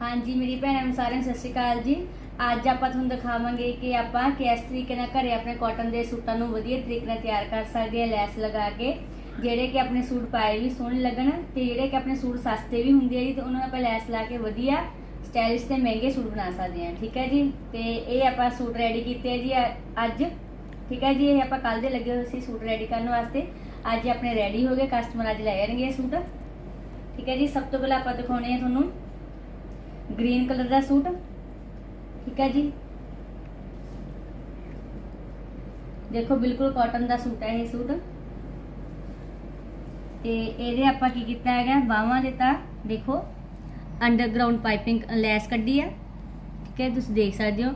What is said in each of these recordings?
ਹਾਂਜੀ, ਮੇਰੀ ਭੈਣਾਂ ਨੂੰ ਸਾਰਿਆਂ ਨੂੰ ਸਤਿ ਸ਼੍ਰੀ ਅਕਾਲ ਜੀ। ਅੱਜ ਆਪਾਂ ਤੁਹਾਨੂੰ ਦਿਖਾਵਾਂਗੇ ਕਿ ਆਪਾਂ ਕਿਸ ਤਰੀਕੇ ਨਾਲ ਘਰੇ ਆਪਣੇ ਕਾਟਨ ਦੇ ਸੂਟਾਂ ਨੂੰ ਵਧੀਆ ਤਰੀਕੇ ਨਾਲ ਤਿਆਰ ਕਰ ਸਕਦੇ ਹਾਂ, ਲੈਸ ਲਗਾ ਕੇ, ਜਿਹੜੇ ਕਿ ਆਪਣੇ ਸੂਟ ਪਾਏ ਵੀ ਸੋਹਣੇ ਲੱਗਣ ਤੇ ਜਿਹੜੇ ਕਿ ਆਪਣੇ ਸੂਟ ਸਸਤੇ ਵੀ ਹੁੰਦੇ ਆ ਜੀ, ਤੇ ਉਹਨਾਂ ਨੂੰ ਆਪਾਂ ਲੈਸ ਲਾ ਕੇ ਵਧੀਆ ਸਟਾਈਲਿਸ਼ ਤੇ ਮਹਿੰਗੇ ਸੂਟ ਬਣਾ ਸਕਦੇ ਹਾਂ, ਠੀਕ ਹੈ ਜੀ? ਤੇ ਇਹ ਆਪਾਂ ਸੂਟ ਰੈਡੀ ਕੀਤੇ ਆ ਜੀ ਅੱਜ, ਠੀਕ ਹੈ ਜੀ? ਇਹ ਆਪਾਂ ਕੱਲ ਦੇ ਲੱਗੇ ਹੋਏ ਸੀ ਸੂਟ ਰੈਡੀ ਕਰਨ ਵਾਸਤੇ। ਅੱਜ ਆਪਣੇ ਰੈਡੀ ਹੋ ਗਏ ਕਸਟਮਰ ਅੱਜ ਲੈ ਜਾਣਗੇ ਇਹ ਸੂਟ। ਠੀਕ ਹੈ ਜੀ? ਸਭ ਤੋਂ ਪਹਿਲਾਂ ਆਪਾਂ ਦਿਖਾਉਣੇ ਆ ਤੁਹਾਨੂੰ ਗ੍ਰੀਨ ਕਲਰ ਦਾ ਸੂਟ? ਠੀਕ ਹੈ ਜੀ। ਦੇਖੋ, ਬਿਲਕੁਲ ਕਾਟਨ ਦਾ ਸੂਟ ਹੈ ਇਹ ਸੂਟ। ਤੇ ਇਹਦੇ ਆਪਾਂ ਕੀ ਕੀਤਾ ਹੈਗਾ? ਬਾਹਾਂ ਦੇ ਤਾਂ ਦੇਖੋ ਅੰਡਰਗਰਾਉਂਡ ਪਾਈਪਿੰਗ ਲੈਸ ਕੱਢੀ ਆ। ਠੀਕ ਹੈ, ਤੁਸੀਂ ਦੇਖ ਸਕਦੇ ਹੋ।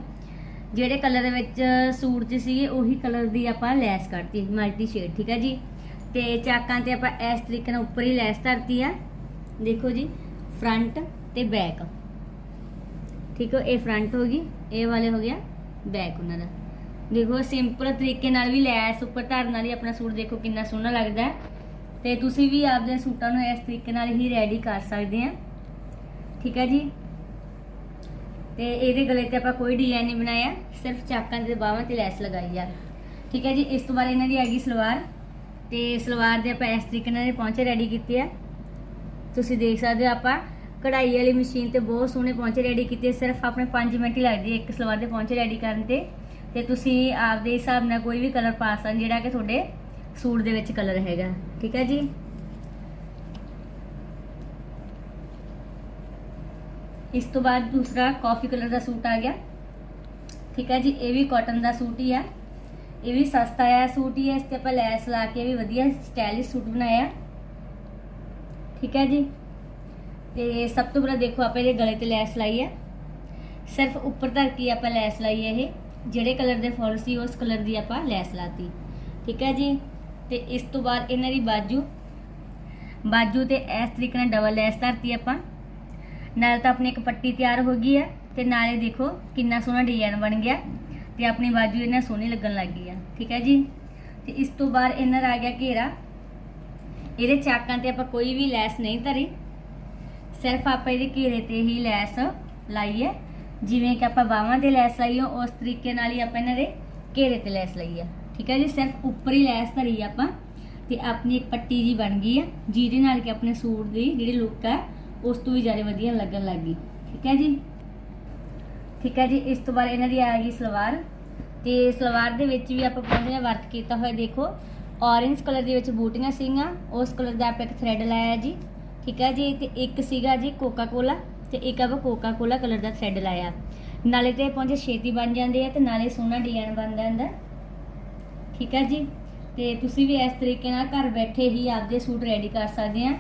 ਜਿਹੜੇ ਕਲਰ ਦੇ ਵਿੱਚ ਸੂਟ 'ਚ ਸੀਗੇ, ਉਹੀ ਕਲਰ ਦੀ ਆਪਾਂ ਲੈਸ ਕੱਢਤੀ ਮਲਟੀ ਸ਼ੇਡ ਠੀਕ ਹੈ ਜੀ। ਤੇ ਚਾਕਾਂ ਤੇ ਆਪਾਂ ਇਸ ਤਰੀਕੇ ਨਾਲ ਉੱਪਰ ਹੀ ਲੈਸ ਧਰਤੀ ਆ। ਦੇਖੋ ਜੀ ਫਰੰਟ ਤੇ ਬੈਕ ਠੀਕ ਹੈ, ਇਹ ਫਰੰਟ ਹੋ ਗਈ, ਇਹ ਵਾਲੇ ਹੋ ਗਿਆ ਬੈਕ ਉਹਨਾਂ ਦਾ। ਦੇਖੋ ਸਿੰਪਲ ਤਰੀਕੇ ਨਾਲ ਵੀ ਲੈਸ ਉੱਪਰ ਧਰਨ ਵਾਲੀ ਆਪਣਾ ਸੂਟ ਦੇਖੋ ਕਿੰਨਾ ਸੋਹਣਾ ਲੱਗਦਾ ਹੈ। ਤੇ ਤੁਸੀਂ ਵੀ ਆਪਦੇ ਸੂਟਾਂ ਨੂੰ ਇਸ ਤਰੀਕੇ ਨਾਲ ਹੀ ਰੈਡੀ ਕਰ ਸਕਦੇ ਆ ਠੀਕ ਹੈ ਜੀ? ਤੇ ਇਹਦੇ ਗਲੇ ਤੇ ਆਪਾਂ ਕੋਈ ਡਿਜ਼ਾਈਨ ਨਹੀਂ ਬਣਾਇਆ, ਸਿਰਫ ਚਾਕਾਂ ਦੇ ਬਾਹਾਂ ਤੇ ਲੈਸ ਲਗਾਈ ਆ। ਠੀਕ ਹੈ ਜੀ? ਇਸ ਤੋਂ ਬਾਅਦ ਇਹਨਾਂ ਦੀ ਹੈਗੀ ਸਲਵਾਰ। ਤੇ ਸਲਵਾਰ ਦੇ ਆਪਾਂ ਇਸ ਤਰੀਕੇ ਨਾਲ ਪਹੁੰਚੇ ਰੈਡੀ ਕੀਤੇ ਆ। ਤੁਸੀਂ ਦੇਖ ਸਕਦੇ ਹੋ ਆਪਾਂ ਕਢਾਈ ਵਾਲੀ ਮਸ਼ੀਨ ਤੇ ਬਹੁਤ ਸੋਹਣੇ ਪਹੁੰਚੇ ਰੈਡੀ ਕੀਤੇ, ਸਿਰਫ ਆਪਣੇ 5 ਮਿੰਟ ਹੀ ਲੱਗਦੇ ਇੱਕ ਸਲਵਾਰ ਦੇ ਪਹੁੰਚੇ ਰੈਡੀ ਕਰਨ ਤੇ। ਤੇ ਤੁਸੀਂ ਆਪਦੇ ਹਿਸਾਬ ਨਾਲ ਕੋਈ ਵੀ ਕਲਰ ਪਾ ਸਕਦੇ ਜਿਹੜਾ ਕਿ ਤੁਹਾਡੇ ਸੂਟ ਦੇ ਵਿੱਚ ਕਲਰ ਹੈਗਾ। ਠੀਕ ਹੈ ਜੀ? ਇਸ ਤੋਂ ਬਾਅਦ ਦੂਸਰਾ ਕਾਫੀ ਕਲਰ ਦਾ ਸੂਟ ਆ ਗਿਆ। ਠੀਕ ਹੈ ਜੀ, ਇਹ ਵੀ ਕਾਟਨ ਦਾ ਸੂਟ ਹੀ ਆ। ਇਹ ਵੀ ਸਸਤਾ ਆ ਸੂਟ ਹੀ ਹੈ ਇਸ ਤੇ ਆਪਾਂ ਲੈਸ ਲਾ ਕੇ ਵੀ ਵਧੀਆ ਸਟਾਈਲਿਸ਼ ਸੂਟ ਬਣਾਇਆ। ਠੀਕ ਹੈ ਜੀ? ਤੇ ਸਭ ਤੋਂ ਪਹਿਲਾਂ ਦੇਖੋ ਆਪਾਂ ਇਹਦੇ ਗਲੇ ਤੇ ਲੈਸ ਲਾਈ ਹੈ। ਸਿਰਫ ਉੱਪਰ ਤੱਕ ਹੀ ਆਪਾਂ ਲੈਸ ਲਾਈ ਹੈ ਇਹ। ਜਿਹੜੇ ਕਲਰ ਦੇ ਫੁੱਲ ਸੀ, ਉਸ ਕਲਰ ਦੀ ਆਪਾਂ ਲੈਸ ਲਾਤੀ। ਠੀਕ ਹੈ ਜੀ? ਤੇ ਇਸ ਤੋਂ ਬਾਅਦ ਇਹਨਾਂ ਦੀ ਬਾਜੂ। ਬਾਜੂ ਤੇ ਇਸ ਤਰੀਕੇ ਨਾਲ ਡਬਲ ਲੈਸ ਧਰਤੀ ਆਪਾਂ। ਨਾਲ ਤਾਂ ਆਪਣੀ ਇੱਕ ਪੱਟੀ ਤਿਆਰ ਹੋ ਗਈ ਹੈ ਤੇ ਨਾਲੇ ਦੇਖੋ ਕਿੰਨਾ ਸੋਹਣਾ ਡਿਜ਼ਾਈਨ ਬਣ ਗਿਆ। ਤੇ ਆਪਣੀ ਬਾਜੂ ਇਹਨਾਂ ਸੋਹਣੀ ਲੱਗਣ ਲੱਗ ਗਈ ਆ ਠੀਕ ਹੈ ਜੀ? ਤੇ ਇਸ ਤੋਂ ਬਾਅਦ ਇਹਨਾਂ ਦਾ ਆ ਗਿਆ ਘੇਰਾ। ਇਹਦੇ ਚਾਕਾਂ ਤੇ ਆਪਾਂ ਕੋਈ ਵੀ ਲੈਸ ਨਹੀਂ ਧਰੀ। ਸਿਰਫ ਆਪਾਂ ਇਹਦੇ ਘੇਰੇ ਤੇ ਹੀ ਲੈਸ ਲਾਈ ਹੈ ਜਿਵੇਂ ਕਿ ਆਪਾਂ ਬਾਹਾਂ ਤੇ ਲੈਸ ਲਾਈ ਹੋ ਉਸ ਤਰੀਕੇ ਨਾਲ ਹੀ ਆਪਾਂ ਇਹਨਾਂ ਦੇ ਘੇਰੇ ਤੇ ਲੈਸ ਲਈ ਹੈ ਠੀਕ ਹੈ ਜੀ? ਸਿਰਫ ਉੱਪਰ ਹੀ ਲੈਸ ਧਰੀ ਆ ਆਪਾਂ ਤੇ ਆਪਣੀ ਇੱਕ ਪੱਟੀ ਜੀ ਬਣ ਗਈ ਹੈ ਜਿਹਦੇ ਨਾਲ ਕਿ ਆਪਣੇ ਸੂਟ ਦੀ ਜਿਹੜੀ ਲੁੱਕ ਹੈ ਉਸ ਤੋਂ ਵੀ ਜ਼ਿਆਦਾ ਵਧੀਆ ਲੱਗਣ ਲੱਗ ਗਈ। ਠੀਕ ਹੈ ਜੀ? ਠੀਕ ਹੈ ਜੀ? ਇਸ ਤੋਂ ਬਾਅਦ ਇਹਨਾਂ ਦੀ ਆ ਗਈ ਸਲਵਾਰ ਤੇ ਸਲਵਾਰ ਦੇ ਵਿੱਚ ਵੀ ਆਪਾਂ ਪਹੁੰਚਿਆ ਵਰਤ ਕੀਤਾ ਹੋਇਆ, ਦੇਖੋ। ਔਰੇਂਜ ਕਲਰ ਦੇ ਵਿੱਚ ਬੂਟੀਆਂ ਸੀਗੀਆਂ, ਉਸ ਕਲਰ ਦਾ ਆਪਾਂ ਇੱਕ ਥ੍ਰੈਡ ਲਾਇਆ ਜੀ। ਠੀਕ ਹੈ ਜੀ? ਤੇ ਇੱਕ ਸੀਗਾ ਜੀ ਕੋਕਾ ਕੋਲਾ ਤੇ ਇੱਕ ਆਪਾਂ ਕੋਕਾ ਕੋਲਾ ਕਲਰ ਦਾ ਥ੍ਰੈਡ ਲਾਇਆ। ਨਾਲੇ ਤੇ ਪਹੁੰਚੇ ਛੇਤੀ ਬਣ ਜਾਂਦੇ ਆ ਤੇ ਨਾਲੇ ਸੋਹਣਾ ਡਿਜ਼ਾਈਨ ਬਣ ਜਾਂਦਾ ਠੀਕ ਹੈ ਜੀ? ਤੇ ਤੁਸੀਂ ਵੀ ਇਸ ਤਰੀਕੇ ਨਾਲ ਘਰ ਬੈਠੇ ਹੀ ਆਪਦੇ ਸੂਟ ਰੈਡੀ ਕਰ ਸਕਦੇ ਆ।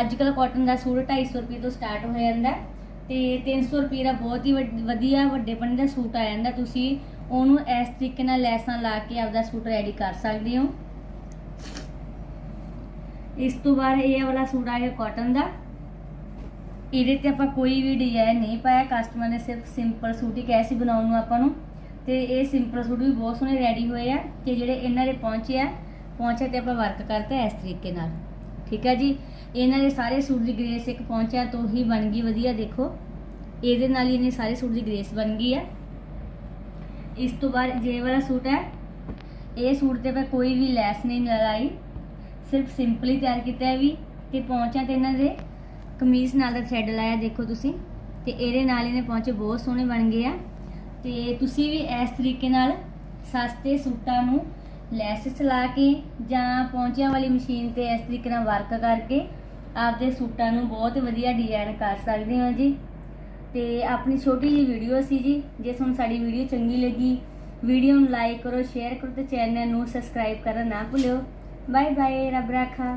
ਅੱਜ ਕੱਲ ਕਾਟਨ ਦਾ ਸੂਟ 250 ਰੁਪਏ ਤੋਂ ਸਟਾਰਟ ਹੋ ਜਾਂਦਾ। ਹੈ ਤੇ 300 ਰੁਪਏ ਦਾ ਬਹੁਤ ਹੀ ਵੱਡ- ਵਧੀਆ ਵੱਡੇ ਪਣ ਦਾ ਸੂਟ ਆ ਜਾਂਦਾ। ਤੁਸੀਂ ਉਹਨੂੰ ਇਸ ਤਰੀਕੇ ਨਾਲ ਲੈਸਾਂ ਲਾ ਕੇ ਆਪਦਾ ਸੂਟ ਰੈਡੀ ਕਰ ਸਕਦੇ ਹੋ। ਇਸ ਤੋਂ ਬਾਅਦ ਇਹ ਵਾਲਾ ਸੂਟ ਆ ਗਿਆ ਕਾਟਨ ਦਾ। ਇਹਦੇ ਤੇ ਆਪਾਂ ਕੋਈ ਵੀ ਡਿਜ਼ਾਈਨ ਨਹੀਂ ਪਾਇਆ। ਕਸਟਮਰ ਨੇ ਸਿਰਫ ਸਿੰਪਲ ਸੂਟ ਹੀ ਕਿਹਾ ਸੀ ਬਣਾਉਣ ਨੂੰ ਆਪਾਂ ਨੂੰ। ਤੇ ਇਹ ਸਿੰਪਲ ਸੂਟ ਵੀ ਬਹੁਤ ਸੋਹਣੇ ਰੈਡੀ ਹੋਏ ਆ ਤੇ ਜਿਹੜੇ ਇਹਨਾਂ ਦੇ ਪਹੁੰਚੇ ਆ ਪਹੁੰਚੇ ਤੇ ਆਪਾਂ ਵਰਕ ਕਰਤਾ ਇਸ ਤਰੀਕੇ ਨਾਲ। ਠੀਕ ਹੈ ਜੀ? ਇਹਨਾਂ ਦੇ ਸਾਰੇ ਸੂਟ ਦੀ ਗ੍ਰੇਸ ਇੱਕ ਪਹੁੰਚਿਆ ਤੋਂ ਹੀ ਬਣ ਗਈ, ਵਧੀਆ ਦੇਖੋ। ਇਹਦੇ ਨਾਲ ਹੀ ਇਹਨੇ ਸਾਰੇ ਸੂਟ ਦੀ ਗ੍ਰੇਸ ਬਣ ਗਈ ਹੈ ਇਸ ਤੋਂ ਬਾਅਦ ਜੇ ਵਾਲਾ ਸੂਟ ਹੈ, ਇਹ ਸੂਟ ਤੇ ਮੈਂ ਕੋਈ ਵੀ ਲੈਸ ਨਹੀਂ ਲਗਾਈ। ਸਿਰਫ ਸਿੰਪਲੀ ਤਿਆਰ ਕੀਤਾ ਹੈ ਵੀ ਤੇ ਪਹੁੰਚਾਂ ਤੇ ਇਹਨਾਂ ਦੇ ਕਮੀਜ਼ ਨਾਲ ਦਾ ਥ੍ਰੈਡ ਲਾਇਆ, ਦੇਖੋ ਤੁਸੀਂ। ਤੇ ਇਹਦੇ ਨਾਲ ਇਹਨੇ ਪਹੁੰਚੇ, ਬਹੁਤ ਸੋਹਣੇ ਬਣ ਗਏ ਆ। ਤੇ ਤੁਸੀਂ ਵੀ ਇਸ ਤਰੀਕੇ ਨਾਲ ਸਸਤੇ ਸੂਟਾਂ ਨੂੰ ਲੈਸ ਲਾ ਕੇ ਜਾਂ ਪਹੁੰਚਿਆਂ ਵਾਲੀ ਮਸ਼ੀਨ ਤੇ ਇਸ ਤਰੀਕੇ ਨਾਲ ਵਰਕ ਕਰਕੇ ਆਪਦੇ ਸੂਟਾਂ ਨੂੰ ਬਹੁਤ ਵਧੀਆ ਡਿਜ਼ਾਈਨ ਕਰ ਸਕਦੇ ਹੋ ਜੀ। ਤੇ ਆਪਣੀ ਛੋਟੀ ਜਿਹੀ ਵੀਡੀਓ ਸੀ ਜੀ, ਜੇ ਤੁਹਾਨੂੰ ਸਾਡੀ ਵੀਡੀਓ ਚੰਗੀ ਲੱਗੀ ਵੀਡੀਓ ਨੂੰ ਲਾਈਕ ਕਰੋ ਸ਼ੇਅਰ ਕਰੋ ਤੇ ਚੈਨਲ ਨੂੰ ਸਬਸਕ੍ਰਾਈਬ ਕਰਨਾ ਨਾ ਭੁੱਲਿਓ। ਬਾਏ ਬਾਏ ਰੱਬ ਰਾਖਾ